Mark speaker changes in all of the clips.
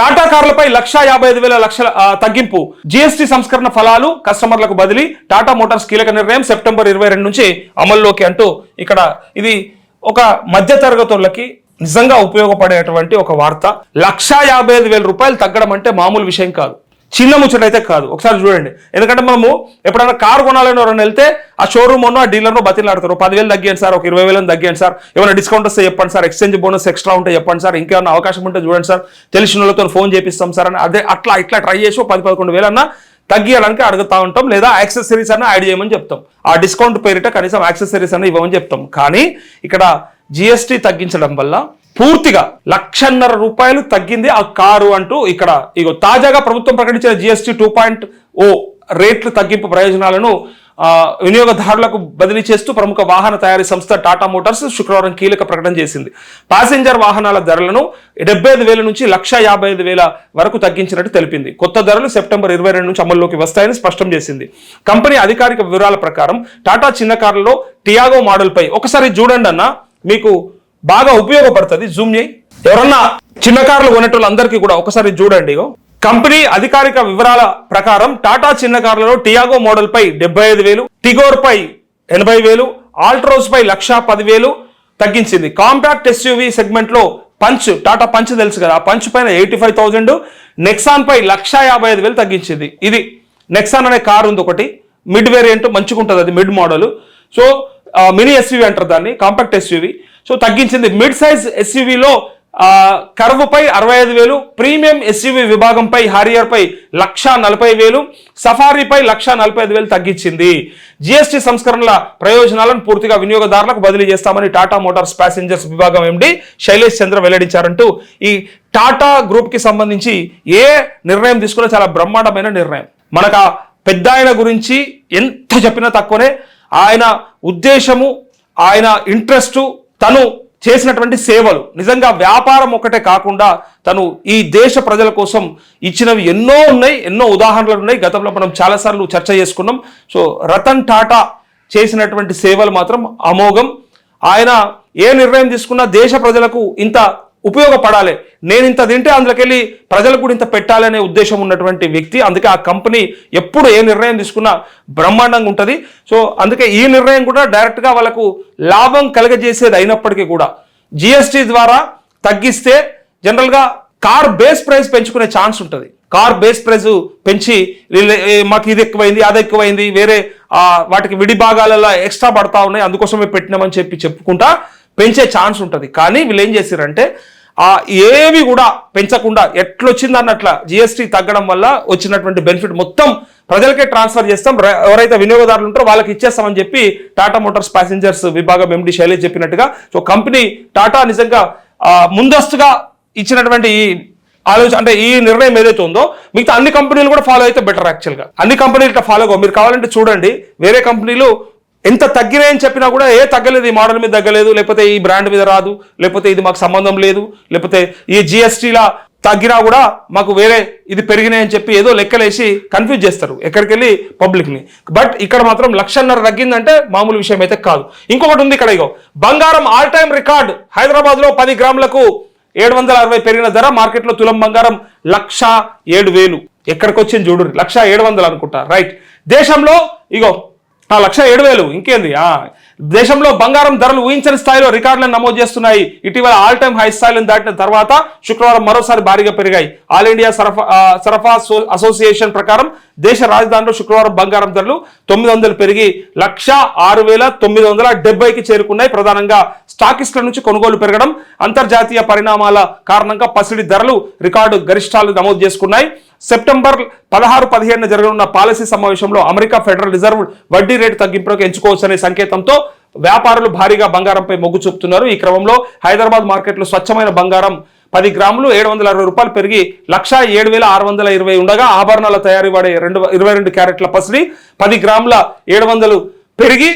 Speaker 1: టాటా కార్లపై లక్ష యాభై ఐదు వేల లక్షల తగ్గింపు. జీఎస్టీ సంస్కరణ ఫలాలు కస్టమర్లకు బదిలీ. టాటా మోటార్స్ కీలక నిర్ణయం సెప్టెంబర్ ఇరవై రెండు నుంచి అమల్లోకి అంటూ ఇక్కడ ఇది ఒక మధ్య తరగతులకి నిజంగా ఉపయోగపడేటువంటి ఒక వార్త. లక్షా యాభై ఐదు వేల రూపాయలు తగ్గడం అంటే మామూలు విషయం కాదు. చిన్న ముచ్చట అయితే కాదు. ఒకసారి చూడండి. ఎందుకంటే మనము ఎప్పుడైనా కారు కొనాలని ఎవరైనా వెళ్తే ఆ షోరూమ్ ఉన్నో ఆ డీలర్ను బతిలాడతారు. పదివేలు తగ్గియండి సార్ ఒక ఇరవై వేలను తగ్గియండి సార్. ఏమైనా డిస్కౌంట్ వస్తే చెప్పండి సార్. ఎక్స్చేంజ్ బోనస్ ఎక్స్ట్రా ఉంటే చెప్పండి సార్. ఇంకేమైనా అవకాశం ఉంటే చూడండి సార్. తెలిసిన వాళ్ళతో ఫోన్ చేపిస్తాం సార్ అని అదే అట్లా ఇట్లా ట్రై చేసి పది పదకొండు వేలన్నా తగ్గియడానికి అడుగుతా ఉంటాం లేదా యాక్సెసరీస్ అన్న యాడ్ చేయమని చెప్తాం. ఆ డిస్కౌంట్ పేరిట కనీసం యాక్సెసరీస్ అన్న ఇవ్వమని చెప్తాం. కానీ ఇక్కడ జిఎస్టీ తగ్గించడం వల్ల పూర్తిగా లక్షన్నర రూపాయలు తగ్గింది ఆ కారు అంటూ ఇక్కడ ఇగో తాజాగా ప్రభుత్వం ప్రకటించిన జిఎస్టీ టూ పాయింట్ ఓ రేట్లు తగ్గింపు ప్రయోజనాలను వినియోగదారులకు బదిలీ చేస్తూ ప్రముఖ వాహన తయారీ సంస్థ టాటా మోటార్స్ శుక్రవారం కీలక ప్రకటన చేసింది. ప్యాసింజర్ వాహనాల ధరలను డెబ్బై ఐదు వేల నుంచి లక్ష యాభై ఐదు వేల వరకు తగ్గించినట్టు తెలిపింది. కొత్త ధరలు సెప్టెంబర్ ఇరవై రెండు నుంచి అమల్లోకి వస్తాయని స్పష్టం చేసింది. కంపెనీ అధికారిక వివరాల ప్రకారం టాటా చిన్న కార్లలో టియాగో మోడల్పై ఒకసారి చూడండి అన్న మీకు బాగా ఉపయోగపడుతుంది. జూమ్ చేయి. ఎవరన్నా చిన్న కార్లు కొనేటోళ్ళందరికీ కూడా ఒకసారి చూడండి కంపెనీ అధికారిక వివరాల ప్రకారం టాటా చిన్న కార్లలో టియాగో మోడల్ పై డెబ్బై ఐదు వేలు టిగోర్ పై ఎనభై వేలు ఆల్ట్రోస్ పై లక్షా పదివేలు తగ్గించింది. కాంపాక్ట్ ఎస్యూవి సెగ్మెంట్లో పంచ్ టాటా పంచ్ తెలుసు కదా. ఆ పంచ్ పైన ఎయిటీ ఫైవ్ థౌజండ్ నెక్సాన్ పై లక్ష యాభై ఐదు వేలు తగ్గించింది. ఇది నెక్సాన్ అనే కార్ ఉంది ఒకటి. మిడ్ వేరియంట్ మంచిగా ఉంటుంది అది mid model. So mini SUV అంటారు దాన్ని కాంపాక్ట్ ఎస్యూవి. సో తగ్గించింది. మిడ్ సైజ్ ఎస్యూవిలో కర్వ్ అరవై ఐదు వేలు ప్రీమియం ఎస్యూవి విభాగంపై హారియర్పై లక్ష నలభై వేలు సఫారీపై లక్ష నలభై ఐదు వేలు తగ్గించింది. జిఎస్టీ సంస్కరణల ప్రయోజనాలను పూర్తిగా వినియోగదారులకు బదిలీ చేస్తామని టాటా మోటార్స్ ప్యాసింజర్స్ విభాగం ఎండి శైలేష్ చంద్ర వెల్లడించారంటూ ఈ టాటా గ్రూప్కి సంబంధించి ఏ నిర్ణయం తీసుకున్నా చాలా బ్రహ్మాండమైన నిర్ణయం. మనకు ఆ పెద్ద ఆయన గురించి ఎంత చెప్పినా తక్కువనే ఆయన ఉద్దేశము ఆయన ఇంట్రెస్టు తను చేసినటువంటి సేవలు. నిజంగా వ్యాపారం ఒకటే కాకుండా తను ఈ దేశ ప్రజల కోసం ఇచ్చినవి ఎన్నో ఉన్నాయి ఎన్నో ఉదాహరణలు ఉన్నాయి. గతంలో మనం చాలాసార్లు చర్చ చేసుకున్నాం. సో రతన్ టాటా చేసినటువంటి సేవలు మాత్రం అమోఘం. ఆయన ఏ నిర్ణయం తీసుకున్నా దేశ ప్రజలకు ఇంత ఉపయోగపడాలి. నేను ఇంత తింటే అందులోకెళ్ళి ప్రజలకు కూడా ఇంత పెట్టాలనే ఉద్దేశం ఉన్నటువంటి వ్యక్తి. అందుకే ఆ కంపెనీ ఎప్పుడు ఏ నిర్ణయం తీసుకున్నా బ్రహ్మాండంగా ఉంటుంది. సో అందుకే ఈ నిర్ణయం కూడా డైరెక్ట్గా వాళ్ళకు లాభం కలగజేసేది అయినప్పటికీ కూడా జిఎస్టీ ద్వారా తగ్గిస్తే జనరల్గా కార్ బేస్ ప్రైస్ పెంచుకునే ఛాన్స్ ఉంటుంది. కార్ బేస్ ప్రైస్ పెంచి మాకు ఇది ఎక్కువైంది అది ఎక్కువైంది వేరే వాటికి విడి భాగాలలో ఎక్స్ట్రా పడతా ఉన్నాయి అందుకోసమే పెట్టినామని చెప్పి చెప్పుకుంటా పెంచే ఛాన్స్ ఉంటుంది. కానీ వీళ్ళు ఏం చేశారంటే ఆ ఏవి కూడా పెంచకుండా ఎట్లొచ్చింది అన్నట్ల జిఎస్టీ తగ్గడం వల్ల వచ్చినటువంటి బెనిఫిట్ మొత్తం ప్రజలకే ట్రాన్స్ఫర్ చేస్తాం. ఎవరైతే వినియోగదారులు ఉంటారో వాళ్ళకి ఇచ్చేస్తామని చెప్పి టాటా మోటార్స్ ప్యాసింజర్స్ విభాగం ఎండి శైలేష్ చెప్పినట్టుగా సో కంపెనీ టాటా నిజంగా ముందస్తుగా ఇచ్చినటువంటి ఈ ఆలోచన అంటే ఈ నిర్ణయం ఏదైతే ఉందో మిగతా అన్ని కంపెనీలు కూడా ఫాలో అయితే బెటర్ యాక్చువల్గా అన్ని కంపెనీలు ఇట్లా ఫాలో మీరు కావాలంటే చూడండి వేరే కంపెనీలు ఎంత తగ్గినాయని చెప్పినా కూడా ఏ తగ్గలేదు ఈ మోడల్ మీద తగ్గలేదు లేకపోతే ఈ బ్రాండ్ మీద రాదు లేకపోతే ఇది మాకు సంబంధం లేదు లేకపోతే ఈ జిఎస్టీలా తగ్గినా కూడా మాకు వేరే ఇది పెరిగినాయని చెప్పి ఏదో లెక్కలేసి కన్ఫ్యూజ్ చేస్తారు ఎక్కడికి వెళ్ళి పబ్లిక్ని బట్ ఇక్కడ మాత్రం లక్షన్నర తగ్గిందంటే మామూలు విషయం అయితే కాదు. ఇంకొకటి ఉంది ఇక్కడ ఇగో. బంగారం ఆల్ టైమ్ రికార్డ్ హైదరాబాద్లో పది గ్రాములకు ఏడు వందల అరవై పెరిగిన ధర మార్కెట్లో తులం బంగారం లక్ష ఏడు వేలు. ఎక్కడికి వచ్చింది చూడు లక్ష ఏడు వందలు అనుకుంటా. రైట్ దేశంలో ఇగో లక్ష ఏడు వేలు ఇంకేంది? ఆ దేశంలో బంగారం ధరలు ఊహించని స్థాయిలో రికార్డులను నమోదు చేస్తున్నాయి. ఇటీవల ఆల్ టైమ్ హై స్థాయిలను దాటిన తర్వాత శుక్రవారం మరోసారి భారీగా పెరిగాయి. All India Sarafa Sarafa association ప్రకారం దేశ రాజధానిలో శుక్రవారం బంగారం ధరలు తొమ్మిది వందలు పెరిగి లక్ష ఆరు వేల తొమ్మిది వందల డెబ్బైకి చేరుకున్నాయి. ప్రధానంగా స్టాకిస్టుల నుంచి కొనుగోలు పెరగడం అంతర్జాతీయ పరిణామాల కారణంగా పసిడి ధరలు రికార్డు గరిష్టాలు నమోదు చేసుకున్నాయి. సెప్టెంబర్ పదహారు పదిహేడున జరగనున్న పాలసీ సమావేశంలో అమెరికా ఫెడరల్ రిజర్వ్ వడ్డీ రేటు తగ్గింపులకు ఎంచుకోవచ్చనే సంకేతంతో వ్యాపారులు భారీగా బంగారంపై మొగ్గు చూపుతున్నారు. ఈ క్రమంలో హైదరాబాద్ మార్కెట్లో స్వచ్ఛమైన బంగారం పది గ్రాములు ఏడు వందల అరవై రూపాయలు పెరిగి లక్ష ఏడు వేల ఆరు వందల ఇరవై ఉండగా ఆభరణాల తయారీ వాడే రెండు ఇరవై రెండు క్యారెట్ల పసిడి పది గ్రాముల ఏడు వందలు పెరిగి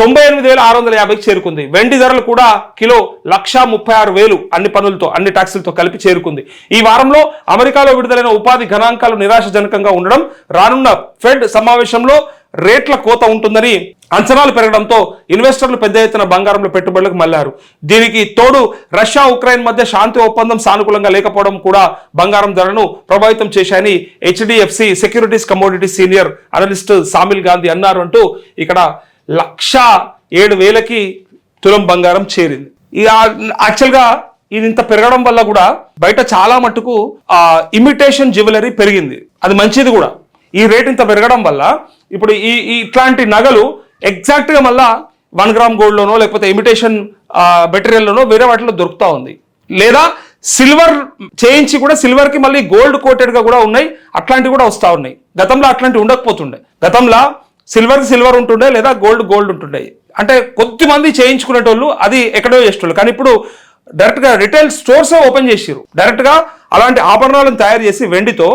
Speaker 1: తొంభై ఎనిమిది వేల ఆరు వందల యాభైకి చేరుకుంది. వెండి ధరలు కూడా కిలో లక్ష ముప్పై ఆరు వేలు అన్ని పనులతో అన్ని ట్యాక్సులతో కలిపి చేరుకుంది. ఈ వారంలో అమెరికాలో విడుదలైన ఉపాధి గణాంకాలు నిరాశజనకంగా ఉండడం రానున్న ఫెడ్ సమావేశంలో రేట్ల కోత ఉంటుందని అంచనాలు పెరగడంతో ఇన్వెస్టర్లు పెద్ద ఎత్తున బంగారంలో పెట్టుబడులకు మళ్ళారు దీనికి తోడు రష్యా ఉక్రెయిన్ మధ్య శాంతి ఒప్పందం సానుకూలంగా లేకపోవడం కూడా బంగారం ధరను ప్రభావితం చేశాయని HDFC securities commodity senior analyst Samil Gandhi అన్నారు అంటూ ఇక్కడ లక్ష ఏడు వేలకి తులం బంగారం చేరింది. యాక్చువల్గా ఇది ఇంత పెరగడం వల్ల కూడా బయట చాలా మటుకు ఇమిటేషన్ జ్యువెలరీ పెరిగింది. అది మంచిది కూడా. ఈ రేట్ ఇంత పెరగడం వల్ల ఇప్పుడు ఈ ఇట్లాంటి నగలు ఎగ్జాక్ట్గా మళ్ళా వన్ గ్రామ్ గోల్డ్లోనో లేకపోతే ఇమిటేషన్ మెటీరియల్లోనో వేరే వాటిలో దొరుకుతూ ఉంది. లేదా సిల్వర్ చేయించి కూడా సిల్వర్కి మళ్ళీ గోల్డ్ కోటెడ్గా కూడా ఉన్నాయి అట్లాంటివి కూడా వస్తూ ఉన్నాయి. గతంలో అట్లాంటివి ఉండకపోతుండే. గతంలో సిల్వర్ సిల్వర్ ఉంటుండే లేదా గోల్డ్ గోల్డ్ ఉంటుండే. అంటే కొద్ది మంది చేయించుకునేటోళ్ళు అది ఎక్కడో చేసేటోళ్ళు. కానీ ఇప్పుడు డైరెక్ట్గా రిటైల్ స్టోర్స్ ఓపెన్ చేసిరు డైరెక్ట్గా అలాంటి ఆభరణాలను తయారు చేసి వెండితో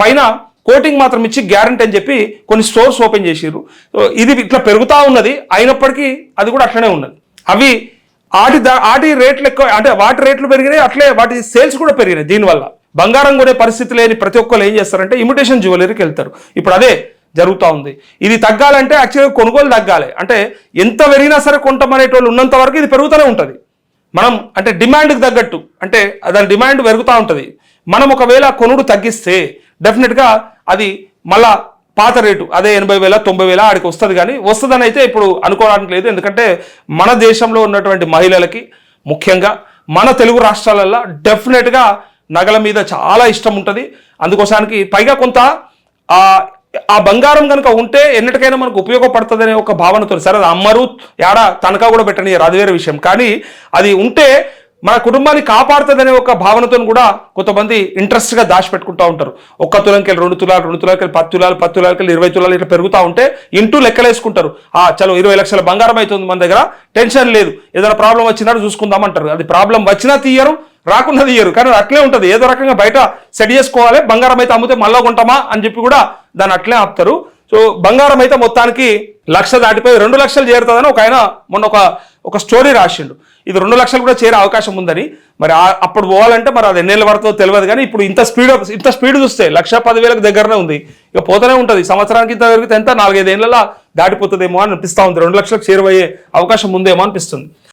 Speaker 1: పైన కోటింగ్ మాత్రం ఇచ్చి గ్యారంటీ అని చెప్పి కొన్ని స్టోర్స్ ఓపెన్ చేసిర్రు. సో ఇది ఇట్లా పెరుగుతూ ఉన్నది. అయినప్పటికీ అది కూడా అట్లనే ఉన్నది. అవి ఆటి ద- రేట్లు ఎక్కువ అంటే వాటి రేట్లు పెరిగినాయి అట్లే వాటి సేల్స్ కూడా పెరిగినాయి దీనివల్ల. బంగారం కొనే పరిస్థితి లేని ప్రతి ఒక్కరు ఏం చేస్తారంటే ఇమిటేషన్ జ్యువెలరీకి వెళ్తారు. ఇప్పుడు అదే జరుగుతూ ఉంది. ఇది తగ్గాలంటే యాక్చువల్గా కొనుగోలు తగ్గాలి. అంటే ఎంత పెరిగినా సరే కొంటమనేటోళ్ళు ఉన్నంత వరకు ఇది పెరుగుతూనే ఉంటుంది. మనం అంటే డిమాండ్కి తగ్గట్టు అంటే దాని డిమాండ్ పెరుగుతూ ఉంటుంది. మనం ఒకవేళ కొనుడు తగ్గిస్తే డెఫినెట్గా అది మళ్ళా పాత రేటు అదే ఎనభై వేల తొంభై వేల ఆడికి వస్తుంది కానీ వస్తుందని అయితే ఇప్పుడు అనుకోవడానికి లేదు. ఎందుకంటే మన దేశంలో ఉన్నటువంటి మహిళలకి ముఖ్యంగా మన తెలుగు రాష్ట్రాలల్లో డెఫినెట్గా నగల మీద చాలా ఇష్టం ఉంటుంది. అందుకోసానికి పైగా కొంత ఆ బంగారం కనుక ఉంటే ఎన్నటికైనా మనకు ఉపయోగపడుతుందనే ఒక భావనతో సరే అది అమ్మరు యాడ తనఖా కూడా పెట్టని అది వేరే విషయం. కానీ అది ఉంటే మన కుటుంబాన్ని కాపాడుతుందనే ఒక భావనతో కూడా కొంతమంది ఇంట్రెస్ట్గా దాచిపెట్టుకుంటూ ఉంటారు. ఒక్క తులంకెళ్ళి రెండు తులాలు రెండు తులాలకెళ్ళి పది తులాలు పది తులాలకెళ్ళి ఇరవై తులాలు ఇట్లా పెరుగుతూ ఉంటే ఇంటూ లెక్కలేసుకుంటారు. ఆ చలో ఇరవై లక్షల బంగారం అవుతుంది మన దగ్గర టెన్షన్ లేదు. ఏదైనా ప్రాబ్లం వచ్చినా చూసుకుందాం అంటారు. అది ప్రాబ్లం వచ్చినా తీయరు రాకుండా తీయరు. కానీ అట్లే ఉంటుంది. ఏదో రకంగా బయట సెట్ చేసుకోవాలి బంగారం అయితే అమ్మితే మళ్ళీ కొంటామా అని చెప్పి కూడా దాన్ని అట్లే ఆపుతారు. సో బంగారం అయితే మొత్తానికి లక్ష దాటిపోయి రెండు లక్షలు చేరుతుందని ఒక ఆయన మొన్న ఒక ఒక స్టోరీ రాసిండు. ఇది రెండు లక్షలు కూడా చేరే అవకాశం ఉందని. మరి అప్పుడు పోవాలంటే మరి అది ఎన్నేళ్ళు పడుతుందో తెలియదు కానీ ఇప్పుడు ఇంత స్పీడ్ ఇంత స్పీడ్ చూస్తే లక్ష పదివేలకు దగ్గరనే ఉంది. ఇక పోతూనే ఉంటుంది. సంవత్సరానికి ఇంత జరిగితే ఎంత? నాలుగైదు ఏళ్ళ దాటిపోతుందేమో అని అనిపిస్తా ఉంది. రెండు లక్షలకు చేరువయ్యే అవకాశం ఉందేమో అనిపిస్తుంది.